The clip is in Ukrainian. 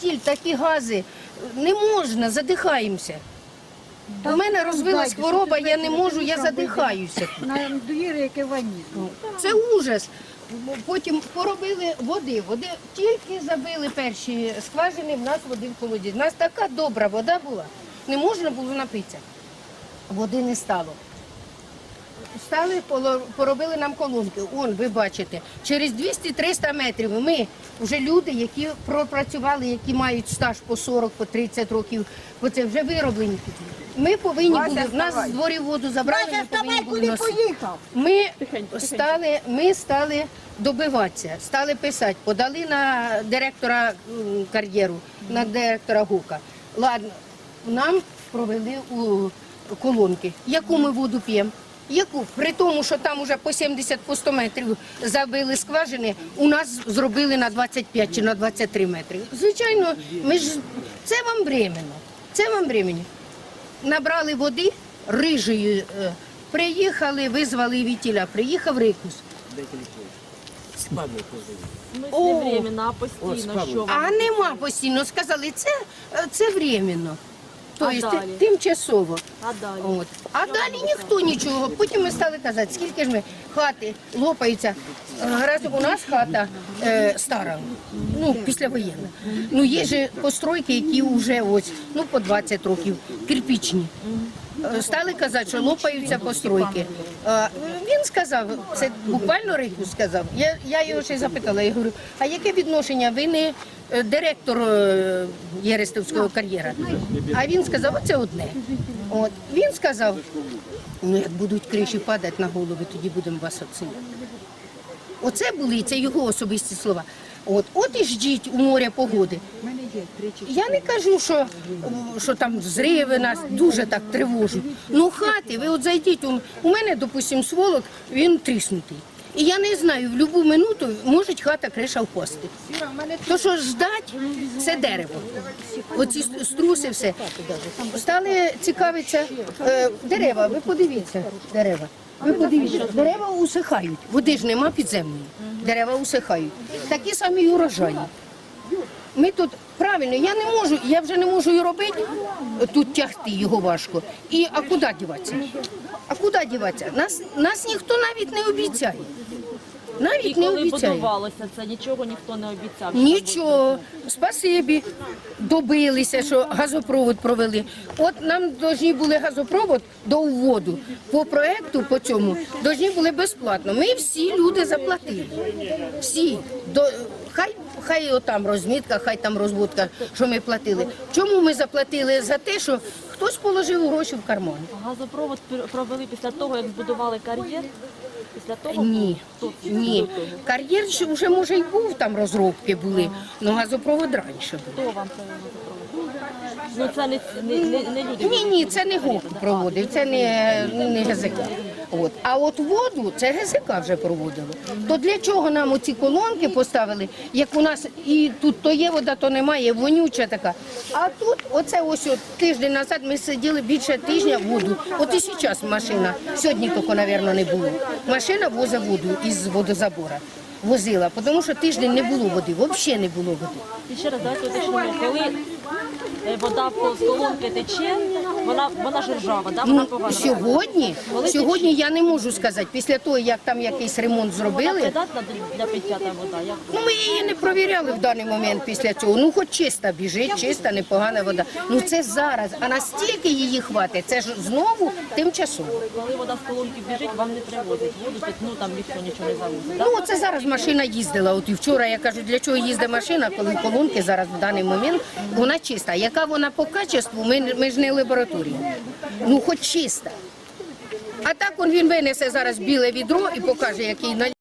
Тіль, такі гази не можна, задихаємося. У мене розвилась хвороба, я не можу, я задихаюся. На двірі, яке вані. Це ужас. Потім поробили води. Води тільки забили перші скважини, в нас води в колоді. У нас така добра вода була, не можна було напитися. Води не стало. Стали, поробили нам колонки. Он, ви бачите, через 200-300 метрів ми вже люди, які пропрацювали, які мають стаж по 40, по 30 років, бо це вже вироблені. Ми повинні були, в нас з дворів воду забрали, ми повинні були носити. поїхав? Ми стали, ми стали добиватися, стали писати, подали на директора м, кар'єру, на директора ГУКа. Ладно, нам провели у колонки. Яку ми воду п'ємо? Яку? При тому, що там уже по 70 по 100 метрів забили скважини, у нас зробили на 25 чи на 23 метри. Звичайно, ми ж це вам временно. Це вам временно набрали води рижею. е, Приїхали, визвали вітіля, приїхав рикус. Ми О! не временно, а постійно, що? А нема постійно. Сказали, це, е, це временно. Тобто А далі? тимчасово. А далі? От. А далі ніхто нічого. Потім ми стали казати, скільки ж ми хати лопаються. Гаразд Раз у нас хата е, стара, ну післявоєнна. Ну є ж постройки, які вже ось ну по 20 років, кирпічні. Е, Стали казати, що лопаються постройки. Е, Він сказав, це буквально Риху сказав. Я, я його ще запитала, я говорю, а яке відношення? Ви не директор е, Єрестовського кар'єра? А він сказав, оце одне. От. Він сказав, ну як будуть криші падати на голови, тоді будемо вас оцінювати. Оце були це його особисті слова. От, от і ждіть у моря погоди. Я не кажу, що, що там зриви нас дуже так тривожать. Ну хати, ви от зайдіть, у мене, допустим, сволок, він тріснутий. І я не знаю, в будь-яку минуту може хата криша впасти. То, що ждать, це дерево. Оці струси, все. Стали цікавитися е, дерева, ви подивіться, дерева. Ви подивіться, дерева усихають, води ж нема підземної. Дерева усихають. Такі самі урожаї. Ми тут правильно, я не можу, я вже не можу і робити, тут тягти його важко. І а куди діватися? А куди діватися? Нас, нас ніхто навіть не обіцяє. І Навіть не коли обіцяє. будувалося це, нічого ніхто не обіцяв. що Нічого, спасибі, добилися, що газопровод провели. От нам повинні були газопровод до вводу. По проекту, по цьому, повинні були безплатно. Ми всі люди заплатили. Всі. До, хай, хай отам розмітка, хай там розводка, що ми платили. Чому ми заплатили? За те, що хтось положив гроші в карман. Газопровод пр- провели після того, як збудували кар'єр. Після того Ні, ні. Кар'єр вже може й був, там розробки були, але газопровод раніше був. Хто вам газопровод? Ну це не, не, не, не люди. Ні, ні, це не ГОК проводив, це не, не ГЗК. От. А от воду це ГЗК вже проводило. То для чого нам оці колонки поставили, як у нас і тут то є вода, то немає, вонюча така. А тут, оце ось от, тиждень назад ми сиділи більше тижня воду. От і зараз машина, сьогодні тільки, мабуть, не було. Машина возить воду із водозабора. Возила, тому що тиждень не було води, взагалі не було води. І ще раз давайте коли е, вода з колонки тече, вона, вона ж ржава, да? вона Ну, погана. сьогодні, сьогодні я не можу сказати. Після того, як там якийсь ремонт Вона зробили, придатна для- для пиття та вода. Як? ну ми її не провіряли в даний момент після цього. Ну, хоч чиста біжить, чиста, непогана вода. Ну це зараз. А настільки її хватить, це ж знову тимчасово. Коли вода з колонки біжить, вам не привозять воду, ну там ніхто нічого не завозить. Да? Ну, оце зараз машина їздила. От і вчора я кажу, для чого їздить машина, коли колонки зараз в даний момент вона чиста. Яка вона по качеству, ми, ми ж не лабораторія. Ну, хоч чиста. А так він винесе зараз біле відро і покаже, який налив.